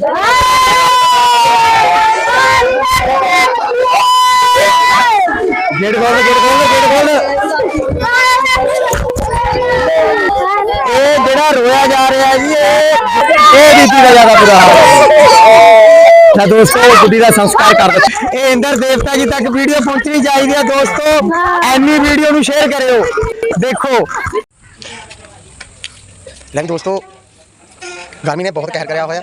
Gate ਖੋਲ gate ਖੋਲ gate ਖੋਲ। ਇਹ ਜਿਹੜਾ ਰੋਇਆ ਜਾ ਰਿਹਾ ਜੀ, ਇਹ ਇਹ ਬੀਬੀ ਦਾ ਜ਼ਿਆਦਾ ਬੁਰਾ ਹਾਲ ਤਾਂ ਦੋਸਤੋ ਗੁੱਡੀ ਦਾ ਸੰਸਕਾਰ ਕਰ ਦਿੱਤਾ। ਇਹ ਇੰਦਰ ਦੇਵਤਾ ਜੀ ਤੱਕ ਵੀਡੀਓ ਪਹੁੰਚਣੀ ਚਾਹੀਦੀ ਹੈ ਦੋਸਤੋ। ਐਨੀ ਵੀਡੀਓ ਨੂੰ ਸ਼ੇਅਰ ਕਰਿਓ। ਦੇਖੋ। ਲੈ ਦੋਸਤੋ, ਗਾਮੀ ਨੇ ਬਹੁਤ ਕਹਿਰ ਕਰਿਆ ਹੋਇਆ।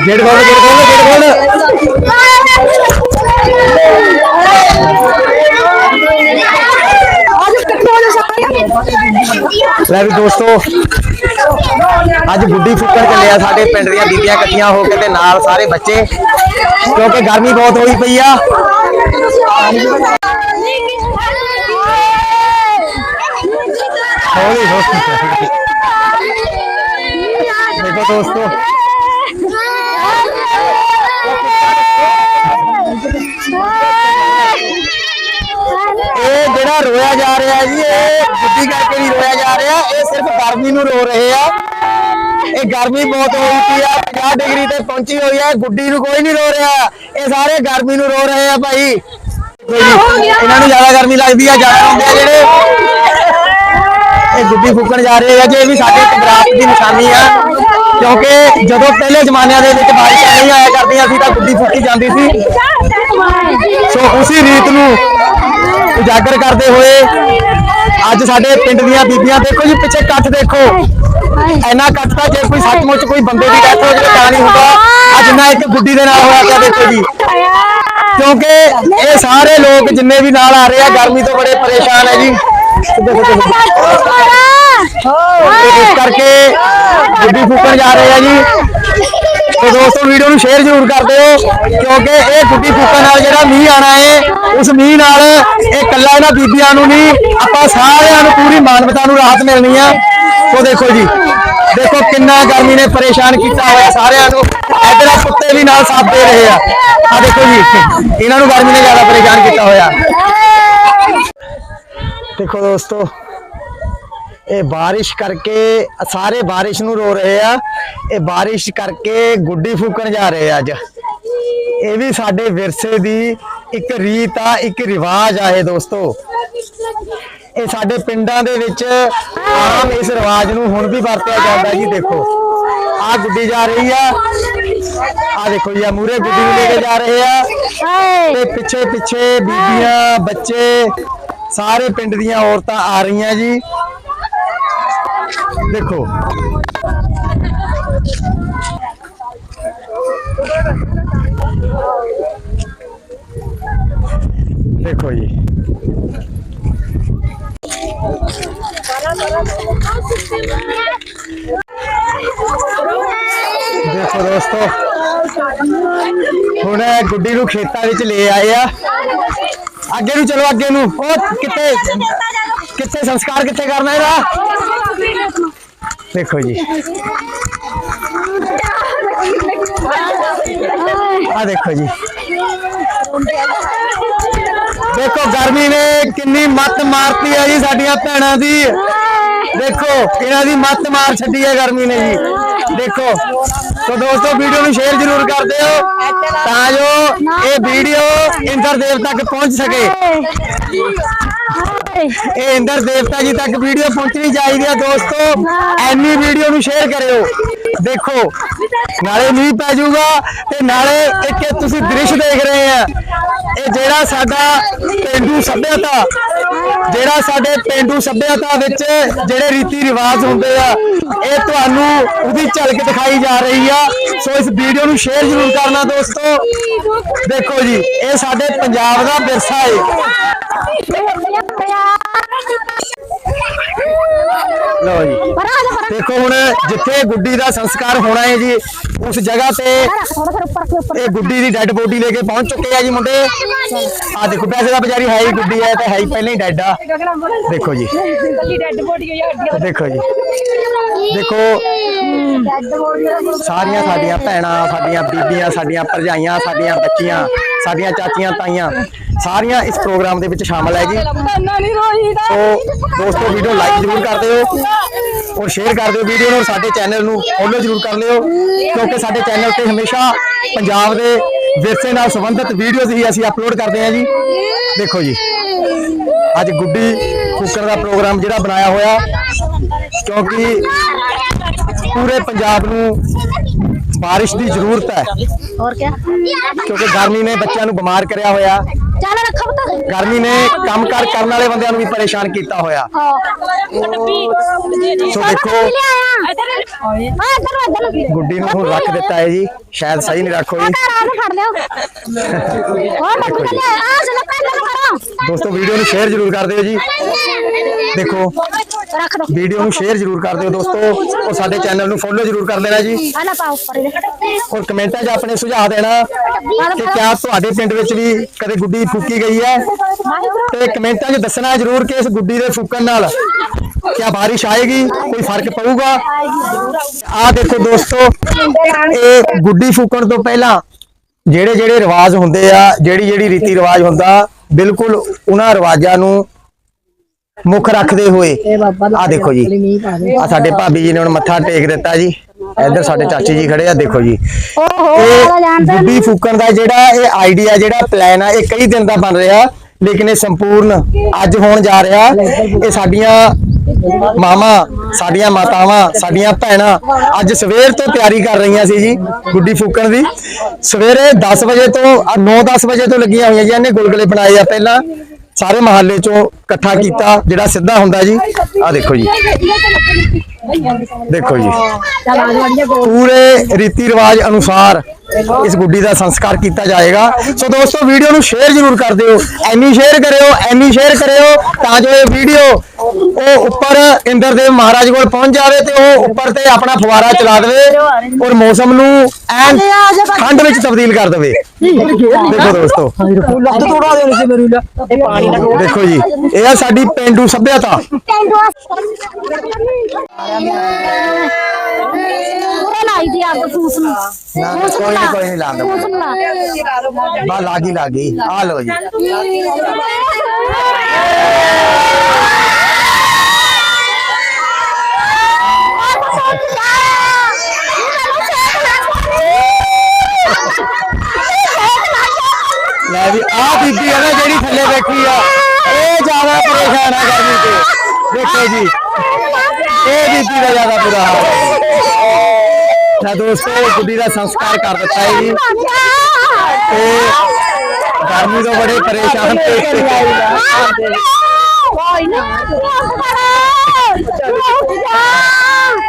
ਗੇਟ ਖੋਲ ਗੇਟ ਖੋਲ ਗੇਟ ਖੋਲ ਲੈ ਵੀ ਦੋਸਤੋ ਅੱਜ ਗੁੱਡੀ ਫੁੱਕਣ ਚੱਲੇ ਆ ਸਾਡੇ ਪਿੰਡ ਦੀਆਂ ਬੀਬੀਆਂ ਇਕੱਠੀਆਂ ਹੋ ਕੇ ਤੇ ਨਾਲ ਸਾਰੇ ਬੱਚੇ ਕਿਉਂਕਿ ਗਰਮੀ ਬਹੁਤ ਹੋਈ ਪਈ ਆ। ਹੌਲੀ ਹੌਲੀ। ਦੇਖੋ ਦੋਸਤੋ। ਇਹ ਜਿਹੜਾ ਰੋਇਆ ਜਾ ਰਿਹਾ ਜੀ, ਇਹ ਗੁੱਡੀ ਕਰਕੇ ਨਹੀਂ ਰੋਇਆ ਜਾ ਰਿਹਾ। ਇਹ ਸਿਰਫ ਗਰਮੀ ਨੂੰ ਰੋ ਰਹੇ ਆ। ਇਹ ਗਰਮੀ ਬਹੁਤ ਹੋਈ ਪਈ ਆ 50 ਡਿਗਰੀ ਤੇ ਪਹੁੰਚੀ ਹੋਈ ਆ, ਗੁੱਡੀ ਨੂੰ ਕੋਈ ਨਹੀਂ ਰੋ ਰਿਹਾ। ਇਹ ਸਾਰੇ ਗਰਮੀ ਨੂੰ ਰੋ ਰਹੇ ਆ ਭਾਈ। ਇਹਨਾਂ ਨੂੰ ਜ਼ਿਆਦਾ ਗਰਮੀ ਲੱਗਦੀ ਆ, ਜ਼ਿਆਦਾ ਹੁੰਦੇ ਆ ਜਿਹੜੇ। ਇਹ ਗੁੱਡੀ ਫੂਕਣ ਜਾ ਰਹੇ ਆ ਜੇ, ਇਹ ਵੀ ਸਾਡੇ ਗੁਜਰਾਤ ਦੀ ਨਿਸ਼ਾਨੀ ਆ। ਕਿਉਂਕਿ ਜਦੋਂ ਪਹਿਲੇ ਜ਼ਮਾਨਿਆਂ ਦੇ ਵਿੱਚ ਬਾਰਿਸ਼ਾਂ ਨਹੀਂ ਆਇਆ ਕਰਦੀਆਂ ਸੀ, ਤਾਂ ਗੁੱਡੀ ਫੂਕੀ ਜਾਂਦੀ ਸੀ। ਸੋ, ਉਸੇ ਰੀਤ ਨੂੰ ਉਜਾਗਰ ਕਰਦੇ ਹੋਏ ਅੱਜ ਸਾਡੇ ਪਿੰਡ ਦੀਆਂ ਬੀਬੀਆਂ ਦੇਖੋ ਜੀ ਪਿੱਛੇ ਇਕੱਠ ਦੇਖੋ। ਇੰਨਾ ਇਕੱਠ ਤਾਂ ਜੇ ਕੋਈ ਸੱਚਮੁੱਚ ਕੋਈ ਬੰਦੇ ਦੀ ਡੈਥ ਹੋ ਜਾਵੇ ਤਾਂ ਨਹੀਂ ਹੁੰਦਾ। ਅੱਜ ਨਾ ਇੱਕ ਗੁੱਡੀ ਦੇ ਨਾਲ ਹੋਇਆ ਪਿਆ ਦੇਖੋ ਜੀ। ਕਿਉਂਕਿ ਇਹ ਸਾਰੇ ਲੋਕ ਜਿੰਨੇ ਵੀ ਨਾਲ ਆ ਰਹੇ ਆ ਗਰਮੀ ਤੋਂ ਬੜੇ ਪਰੇਸ਼ਾਨ ਹੈ। ਜੀ ਇਸ ਕਰਕੇ ਗੁੱਡੀ ਫੂਕਣ ਜਾ ਰਹੇ ਆ ਜੀ। ਤੇ ਦੋਸਤੋ ਵੀਡੀਓ ਨੂੰ ਸ਼ੇਅਰ ਜ਼ਰੂਰ ਕਰ ਦਿਓ, ਕਿਉਂਕਿ ਇਹ ਗੁੱਡੀ ਫੂਕਣ ਨਾਲ ਜਿਹੜਾ ਮੀਂਹ ਆਣਾ ਹੈ ਉਸ ਮੀਂਹ ਨਾਲ ਇਹ ਕੱਲਾ ਇਹਨਾਂ ਬੀਬੀਆਂ ਨੂੰ ਨਹੀਂ, ਆਪਾਂ ਸਾਰਿਆਂ ਨੂੰ ਪੂਰੀ ਮਾਨਵਤਾ ਨੂੰ ਰਾਹਤ ਮਿਲਣੀ ਆ। ਸੋ ਦੇਖੋ ਜੀ, ਦੇਖੋ ਕਿੰਨਾ ਗਰਮੀ ਨੇ ਪਰੇਸ਼ਾਨ ਕੀਤਾ ਹੋਇਆ ਸਾਰਿਆਂ ਨੂੰ, ਇਧਰ ਆ ਕੁੱਤੇ ਵੀ ਨਾਲ ਸਾਥ ਦੇ ਰਹੇ ਆ। ਆ ਦੇਖੋ ਜੀ, ਇਹਨਾਂ ਨੂੰ ਗਰਮੀ ਨੇ ਜ਼ਿਆਦਾ ਪਰੇਸ਼ਾਨ ਕੀਤਾ ਹੋਇਆ। ਦੇਖੋ ਦੋਸਤੋ ਇਹ ਬਾਰਿਸ਼ ਕਰਕੇ ਸਾਰੇ ਬਾਰਿਸ਼ ਨੂੰ ਰੋ ਰਹੇ ਆ। ਇਹ ਬਾਰਿਸ਼ ਕਰਕੇ ਗੁੱਡੀ ਫੂਕਣ ਜਾ ਰਹੇ ਆ ਅੱਜ। ਇਹ ਵੀ ਸਾਡੇ ਵਿਰਸੇ ਦੀ ਇੱਕ ਰੀਤ ਆ ਇੱਕ ਰਿਵਾਜ ਆ ਇਹ ਦੋਸਤੋ। ਇਹ ਸਾਡੇ ਪਿੰਡਾਂ ਦੇ ਵਿੱਚ ਆਮ ਇਸ ਰਿਵਾਜ ਨੂੰ ਹੁਣ ਵੀ ਵਰਤਿਆ ਜਾਂਦਾ ਜੀ ਦੇਖੋ। ਆ ਗੁੱਡੀ ਜਾ ਰਹੀ ਆ। ਆ ਦੇਖੋ ਜੀ ਆ ਮੂਰੇ ਗੁੱਡੀ ਨੂੰ ਲੈ ਕੇ ਜਾ ਰਹੇ ਆ। ਤੇ ਪਿੱਛੇ ਪਿੱਛੇ ਬੀਬੀਆਂ ਬੱਚੇ ਸਾਰੇ ਪਿੰਡ ਦੀਆਂ ਔਰਤਾਂ ਆ ਰਹੀਆਂ ਜੀ। ਦੇਖੋ। ਦੇਖੋ ਜੀ। ਦੇਖੋ ਦੋਸਤੋ, ਹੁਣ ਗੁੱਡੀ ਨੂੰ ਖੇਤਾਂ ਵਿੱਚ ਲੈ ਆਏ ਆ। ਅੱਗੇ ਨੂੰ ਚਲੋ, ਅੱਗੇ ਨੂੰ। ਉਹ ਕਿੱਥੇ ਕਿੱਥੇ ਸੰਸਕਾਰ ਕਿੱਥੇ ਕਰਨਾ ਇਹਦਾ? ਦੇਖੋ ਜੀ। ਆ ਦੇਖੋ ਜੀ। ਦੇਖੋ, ਗਰਮੀ ਨੇ ਕਿੰਨੀ ਮੱਤ ਮਾਰਤੀ ਹੈ ਜੀ ਸਾਡੀਆਂ ਭੈਣਾਂ ਦੀ। ਦੇਖੋ, ਇਹਨਾਂ ਦੀ ਮੱਤ ਮਾਰ ਛੱਡੀ ਹੈ ਗਰਮੀ ਨੇ ਜੀ। ਦੇਖੋ ਸੋ ਦੋਸਤੋ, ਵੀਡੀਓ ਨੂੰ ਸ਼ੇਅਰ ਜ਼ਰੂਰ ਕਰ ਦਿਓ, ਤਾਂ ਜੋ ਇਹ ਵੀਡੀਓ ਇੰਦਰ ਦੇਵ ਤੱਕ ਪਹੁੰਚ ਸਕੇ। ਇਹ ਇੰਦਰ ਦੇਵਤਾ ਜੀ ਤੱਕ ਵੀਡੀਓ ਪਹੁੰਚਣੀ ਚਾਹੀਦੀ ਹੈ ਦੋਸਤੋ। ਐਨੀ ਵੀਡੀਓ ਨੂੰ ਸ਼ੇਅਰ ਕਰਿਓ। ਦੇਖੋ ਨਾਲੇ ਮੀਂਹ ਪੈ ਜਾਊਗਾ ਤੇ ਨਾਲੇ ਇੱਕ ਇਹ ਤੁਸੀਂ ਦ੍ਰਿਸ਼ ਦੇਖ ਰਹੇ ਆ। ਇਹ ਜਿਹੜਾ ਸਾਡਾ ਪਿੰਡੂ ਸੱਭਿਅਤਾ ਜਿਹੜਾ ਸਾਡੇ ਪਿੰਡੂ ਸੱਭਿਅਤਾ ਵਿੱਚ ਜਿਹੜੇ ਰੀਤੀ ਰਿਵਾਜ ਹੁੰਦੇ ਆ ਇਹ ਤੁਹਾਨੂੰ ਉਹਦੀ ਝਲਕ ਦਿਖਾਈ ਜਾ ਰਹੀ ਆ। ਸੋ ਇਸ ਵੀਡੀਓ ਨੂੰ ਸ਼ੇਅਰ ਜ਼ਰੂਰ ਕਰਨਾ ਦੋਸਤੋ। ਦੇਖੋ ਜੀ ਇਹ ਸਾਡੇ ਪੰਜਾਬ ਦਾ ਵਿਰਸਾ ਹੈ ਲਓ ਜੀ। ਦੇਖੋ ਹੁਣ ਜਿੱਥੇ ਗੁੱਡੀ ਦਾ ਸੰਸਕਾਰ ਹੋਣਾ ਹੈ ਜੀ ਉਸ ਜਗ੍ਹਾ ਤੇ ਇਹ ਗੁੱਡੀ ਦੀ ਡੈੱਡ ਬੋਡੀ ਲੈ ਕੇ ਪਹੁੰਚ ਚੁੱਕੇ ਆ ਜੀ ਮੁੰਡੇ। ਆ ਦੇਖੋ ਵੈਸੇ ਤਾਂ ਵਿਚਾਰੀ ਹੈ ਹੀ ਗੁੱਡੀ ਹੈ ਤੇ ਹੈ ਹੀ ਪਹਿਲਾਂ ਹੀ ਡੈੱਡ ਆ। ਦੇਖੋ ਜੀ। ਦੇਖੋ ਜੀ। ਦੇਖੋ ਸਾਰੀਆਂ ਸਾਡੀਆਂ ਭੈਣਾਂ ਸਾਡੀਆਂ ਬੀਬੀਆਂ ਸਾਡੀਆਂ ਭਰਜਾਈਆਂ ਸਾਡੀਆਂ ਬੱਚੀਆਂ ਸਾਡੀਆਂ ਚਾਚੀਆਂ ਤਾਈਆਂ ਸਾਰੀਆਂ ਇਸ ਪ੍ਰੋਗਰਾਮ ਦੇ ਵਿੱਚ ਸ਼ਾਮਲ ਹੈ ਜੀ ਸੋ ਦੋਸਤੋ ਵੀਡੀਓ ਲਾਈਕ ਜ਼ਰੂਰ ਕਰ ਦਿਓ ਔਰ ਸ਼ੇਅਰ ਕਰ ਦਿਓ ਵੀਡੀਓ ਨੂੰ ਸਾਡੇ ਚੈਨਲ ਨੂੰ ਫੋਲੋ ਜ਼ਰੂਰ ਕਰ ਲਿਓ ਕਿਉਂਕਿ ਸਾਡੇ ਚੈਨਲ ਤੇ ਹਮੇਸ਼ਾ ਪੰਜਾਬ ਦੇ ਵਿਰਸੇ ਨਾਲ ਸੰਬੰਧਿਤ ਵੀਡੀਓਜ਼ ਹੀ ਅਸੀਂ ਅਪਲੋਡ ਕਰਦੇ ਹਾਂ ਜੀ। ਦੇਖੋ ਜੀ ਅੱਜ ਗੁੱਡੀ ਫੂਕਣ ਦਾ ਪ੍ਰੋਗਰਾਮ ਜਿਹੜਾ ਬਣਾਇਆ ਹੋਇਆ ਕਿਉਂਕਿ ਪੂਰੇ ਪੰਜਾਬ ਨੂੰ ਬਾਰਿਸ਼ ਦੀ ਜ਼ਰੂਰਤ ਹੈ। ਹੋਰ ਕੀ ਕਿਉਂਕਿ ਗਰਮੀ ਨੇ ਬੱਚਿਆਂ ਨੂੰ ਬਿਮਾਰ ਕਰਿਆ ਹੋਇਆ। ਚੱਲ ਰੱਖੋ ਪਤਾ। ਗਰਮੀ ਨੇ ਕੰਮ ਕੰਮਕਾਰ ਕਰਨ ਵਾਲੇ ਬੰਦਿਆਂ ਨੂੰ ਵੀ ਪਰੇਸ਼ਾਨ ਕੀਤਾ ਹੋਇਆ। ਸੋ ਦੇਖੋ ਗੁੱਡੀ ਨੂੰ ਰੱਖ ਦਿੱਤਾ ਹੈ ਜੀ। ਸ਼ਾਇਦ ਸਹੀ ਨਹੀਂ ਰੱਖੋ ਜੀ। ਦੋਸਤੋ ਵੀਡੀਓ ਨੂੰ ਸ਼ੇਅਰ ਜ਼ਰੂਰ ਕਰ ਦਿਓ ਜੀ। ਦੇਖੋ ਵੀਡੀਓ ਨੂੰ ਸ਼ੇਅਰ ਜ਼ਰੂਰ ਕਰ ਦਿਓ ਦੋਸਤੋ। ਔਰ ਸਾਡੇ ਚੈਨਲ ਨੂੰ ਫੋਲੋ ਜ਼ਰੂਰ ਕਰ ਲੈਣਾ ਜੀ। ਔਰ ਕਮੈਂਟਾਂ 'ਚ ਆਪਣੇ ਸੁਝਾਅ ਦੇਣਾ ਕਿ ਕਿਆ ਤੁਹਾਡੇ ਪਿੰਡ ਵਿੱਚ ਵੀ ਕਦੇ ਗੁੱਡੀ ਫੂਕੀ ਗਈ ਹੈ? ਤੇ ਕਮੈਂਟਾਂ 'ਚ ਦੱਸਣਾ ਜ਼ਰੂਰ ਕਿ ਇਸ ਗੁੱਡੀ ਦੇ ਫੂਕਣ ਨਾਲ ਕਿਆ ਬਾਰਿਸ਼ ਆਏਗੀ ਕੋਈ ਫ਼ਰਕ ਪਊਗਾ ਆਹ ਦੇਖੋ ਦੋਸਤੋ ਇਹ ਗੁੱਡੀ ਫੂਕਣ ਤੋਂ ਪਹਿਲਾਂ ਜਿਹੜੇ ਜਿਹੜੇ ਰਿਵਾਜ ਹੁੰਦੇ ਆ ਜਿਹੜੀ ਜਿਹੜੀ ਰੀਤੀ ਰਿਵਾਜ ਹੁੰਦਾ ਬਿਲਕੁਲ ਉਹਨਾਂ ਰਿਵਾਜਾਂ ਨੂੰ ਮੁੱਖ ਰੱਖਦੇ ਹੋਏ ਆ ਦੇਖੋ ਜੀ ਆ ਸਾਡੇ ਭਾਬੀ ਜੀ ਨੇ ਹੁਣ ਮੱਥਾ ਟੇਕ ਦਿੱਤਾ ਜੀ ਇੱਧਰ ਸਾਡੇ ਚਾਚੀ ਜੀ ਖੜੇ ਆ ਦੇਖੋ ਜੀ ਇਹ ਗੁੱਡੀ ਫੂਕਣ ਦਾ ਜਿਹੜਾ ਇਹ ਆਈਡੀਆ ਜਿਹੜਾ ਪਲਾਨ ਆ ਇਹ ਕਈ ਦਿਨ ਦਾ ਬਣ ਰਿਹਾ ਲੇਕਿਨ ਇਹ ਸੰਪੂਰਨ ਅੱਜ ਹੋਣ ਜਾ ਰਿਹਾ ਇਹ ਸਾਡੀਆਂ ਮਾਮਾ, ਸਾਡੀਆਂ ਮਾਤਾਵਾਂ, ਸਾਡੀਆਂ ਭੈਣਾਂ ਅੱਜ ਸਵੇਰ ਤੋਂ ਤਿਆਰੀ ਕਰ ਰਹੀਆਂ ਸੀ ਜੀ, ਗੁੱਡੀ ਫੂਕਣ ਦੀ। ਸਵੇਰੇ 10 ਵਜੇ ਤੋਂ 9-10 ਵਜੇ ਤੋਂ ਲੱਗੀਆਂ ਹੋਈਆਂ ਜੀ, ਇਹਨੇ ਗੁਲਗੁਲੇ ਬਣਾਏ ਆ ਪਹਿਲਾਂ। ਸਾਰੇ ਮਹੱਲੇ ਚੋਂ ਇਕੱਠਾ ਕੀਤਾ, ਜਿਹੜਾ ਸਿੱਧਾ ਹੁੰਦਾ ਜੀ। ਆ ਦੇਖੋ ਜੀ। ਦੇਖੋ ਜੀ। ਪੂਰੇ ਰੀਤੀ ਰਿਵਾਜ ਅਨੁਸਾਰ ਇਸ ਗੁੱਡੀ ਦਾ ਸੰਸਕਾਰ ਕੀਤਾ ਜਾਏਗਾ। ਸੋ ਦੋਸਤੋ ਵੀਡੀਓ ਨੂੰ ਸ਼ੇਅਰ ਜ਼ਰੂਰ ਕਰ ਦਿਓ। ਐਨੀ ਸ਼ੇਅਰ ਕਰਿਓ ਐਨੀ ਸ਼ੇਅਰ ਕਰਿਓ ਤਾਂ ਜੋ ਇਹ ਵੀਡੀਓ ਉਹ ਉੱਪਰ ਇੰਦਰਦੇਵ ਮਹਾਰਾਜ ਕੋਲ ਪਹੁੰਚ ਜਾਵੇ ਤੇ ਉਹ ਉੱਪਰ ਤੇ ਆਪਣਾ ਫੁਆਰਾ ਚਲਾ ਦੇਵੇ ਔਰ ਮੌਸਮ ਨੂੰ ਐਨ ਠੰਡ ਵਿੱਚ ਤਬਦੀਲ ਕਰ ਦੇਵੇ। ਦੇਖੋ ਦੋਸਤੋ। ਲੱਤ ਤੋੜਾ ਦੇਣੀ ਸੀ ਮੇਰੀ ਲੈ। ਇਹ ਪਾਣੀ ਦਾ ਦੇਖੋ ਜੀ ਇਹ ਆ ਸਾਡੀ ਪਿੰਡੂ ਸੱਭਿਅਤਾ। पूरा लाई दी आग फूस में ਨਾ ਨਾ, ਕੋਈ ਨਹੀਂ ਕੋਈ ਨਹੀਂ ਲਾਉਂਦਾ फूस में ला ਬਾ ਲਾਗੀ ਲਾਗੀ ਆ ਲੋ ਜੀ ਲੈ ਵੀ ਆ ਬੀਬੀ ਆ ਨਾ ਜਿਹੜੀ ਥੱਲੇ ਬੈਠੀ ਆ ਇਹ ਜ਼ਿਆਦਾ ਪਰੇਸ਼ਾਨ ਆ ਗਰਮੀ ਤੇ ਦੇਖੋ ਜੀ। ਇਹ ਬੀਬੀ ਦਾ ਜ਼ਿਆਦਾ ਬੁਰਾ ਹਾਲ ਹੈ। ਤਾਂ ਦੋਸਤੋ ਗੁੱਡੀ ਦਾ ਸੰਸਕਾਰ ਕਰ ਦਿੱਤਾ ਹੈ ਜੀ। ਤੇ ਗਰਮੀ ਤੋਂ ਬੜੇ ਪਰੇਸ਼ਾਨ ਤੇ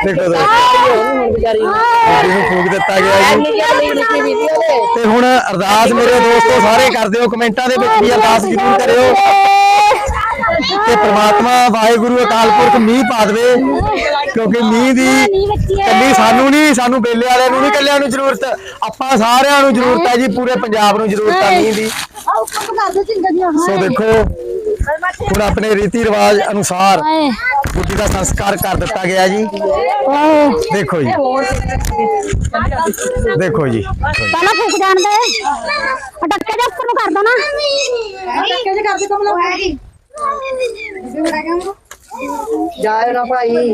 ਦੇਖੋ ਦੋਸਤੋ। ਗੁੱਡੀ ਨੂੰ ਫੂਕ ਦਿੱਤਾ ਗਿਆ ਜੀ। ਤੇ ਹੁਣ ਅਰਦਾਸ ਮੇਰੇ ਦੋਸਤੋ ਸਾਰੇ ਕਰ ਦਿਓ, ਕਮੈਂਟਾਂ ਦੇ ਵਿੱਚ ਵੀ ਅਰਦਾਸ ਜ਼ਰੂਰ ਕਰਿਓ। ਕਿ ਪ੍ਰਮਾਤਮਾ ਵਾਹਿਗੁਰੂ ਅਕਾਲ ਪੁਰਖ ਮੀਂਹ ਪਾ ਦੇਵੇ ਕਿਉਂਕਿ ਮੀਂਹ ਦੀ ਕੱਲੀ ਸਾਨੂੰ ਨਹੀਂ ਸਾਨੂੰ ਬੇਲੇ ਵਾਲਿਆਂ ਨੂੰ ਨਹੀਂ ਕੱਲਿਆਂ ਨੂੰ ਜ਼ਰੂਰਤ। ਆਪਾਂ ਸਾਰਿਆਂ ਨੂੰ ਜ਼ਰੂਰਤ ਹੈ ਜੀ ਪੂਰੇ ਪੰਜਾਬ ਨੂੰ ਜ਼ਰੂਰਤ ਹੈ ਮੀਂਹ ਦੀ। ਸੋ ਦੇਖੋ ਹੁਣ ਆਪਣੇ ਰੀਤੀ ਰਿਵਾਜ ਅਨੁਸਾਰ ਗੁੱਡੀ ਦਾ ਸੰਸਕਾਰ ਕਰ ਦਿੱਤਾ ਗਿਆ ਜੀ। ਦੇਖੋ ਜੀ। ਦੇਖੋ ਜੀ। ਪਹਿਲਾਂ ਫੂਕ ਜਾਣ ਦੇ। ਡੱਕੇ ਦੇ ਉੱਪਰ ਨੂੰ ਕਰ ਦੋ ਨਾ। ਡੱਕੇ ਦੇ ਕਰ ਦੇ ਕਮਲਾ ਜਾਏ ਨਾ ਭਾਈ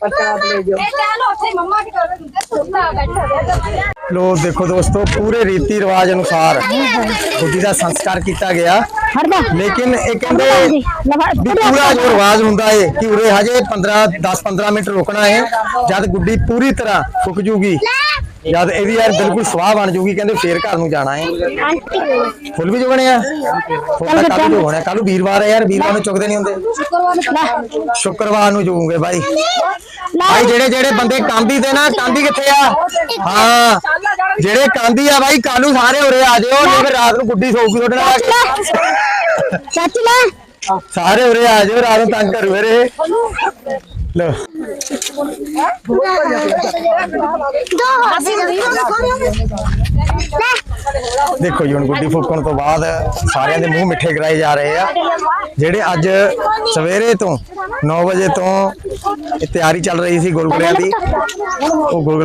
ਪ੍ਰਸਾਦ ਲੈ ਜਾਓ ਇਹ ਚਾਹ ਲੋ ਉੱਥੇ ਮੰਮਾ ਕੀ ਕਰਦੇ ਹੁੰਦੇ ਸੁਣਨਾ ਬੈਠਾ ਲੋ ਦੇਖੋ ਦੋਸਤੋ ਪੂਰੇ ਰੀਤੀ ਰਿਵਾਜ ਅਨੁਸਾਰ ਗੁੱਡੀ ਦਾ ਸੰਸਕਾਰ ਕੀਤਾ ਗਿਆ ਹਟ ਜਾ ਲੇਕਿਨ ਇਹ ਕਹਿੰਦੇ ਜੀ ਲਵਾ ਵੀ ਪੂਰਾ ਜੋ ਰਿਵਾਜ ਹੁੰਦਾ ਏ ਕਿ ਉਰੇ ਹਜੇ 15 10 15 ਮਿੰਟ ਰੁਕਣਾ ਹੈ ਜਦ ਗੁੱਡੀ ਪੂਰੀ ਤਰ੍ਹਾਂ ਫੁੱਕ ਜੂਗੀ ਜਦ ਇਹਦੀ ਯਾਰ ਬਿਲਕੁਲ ਸਵਾਹ ਬਣ ਜੂਗੀ ਕਹਿੰਦੇ ਫੇਰ ਘਰ ਨੂੰ ਜਾਣਾ ਹੈ। ਆਂਟੀ ਫੁੱਲ ਵੀ ਜੁਗਣੇ ਆ। ਫੁੱਲ ਕੱਲ ਜੁਗਣੇ ਕੱਲ ਵੀਰਵਾਰ ਹੈ ਯਾਰ ਵੀਰਵਾਰ ਨੂੰ ਚੁੱਕਦੇ ਨਹੀਂ ਹੁੰਦੇ। ਲੈ ਸ਼ੁੱਕਰਵਾਰ ਨੂੰ ਜੂਗੇ ਬਾਈ। ਭਾਈ ਜਿਹੜੇ ਜਿਹੜੇ ਬੰਦੇ ਕਾਂਦੀ ਤੇ ਨਾ ਕਾਂਦੀ ਕਿੱਥੇ ਆ? ਹਾਂ। ਜਿਹੜੇ ਕਾਂਦੀ ਆ ਬਾਈ ਕਾਲੂ ਸਾਰੇ ਉਰੇ ਆ ਜਿਓ ਨਹੀਂ ਫਿਰ ਰਾਤ ਨੂੰ ਗੁੱਡੀ ਸੌਊਗੀ ਤੁਹਾਡੇ ਨਾਲ ਆ ਕੇ। ਚਾਚੀ ਲੈ। ਸਾਰੇ ਉਰੇ ਆ ਜਿਓ ਰਾਤ ਨੂੰ ਤੰਗ ਕਰੂ ਮੇਰੇ ਦੋ ਲੈ ਦੇਖੋ ਜੀ, ਹੁਣ ਗੁੱਡੀ ਫੂਕਣ ਤੋਂ ਬਾਅਦ ਸਾਰਿਆਂ ਦੇ ਮੂੰਹ ਮਿੱਠੇ ਕਰਾਏ ਜਾ ਰਹੇ ਆ। ਜਿਹੜੇ ਅੱਜ ਸਵੇਰੇ ਤੋਂ 9 ਵਜੇ ਤੋਂ ਤਿਆਰੀ ਚੱਲ ਰਹੀ ਸੀ ਗੁਲਗੁਲਿਆਂ ਦੀ, ਉਹ ਗੁਲਗੁਲੇ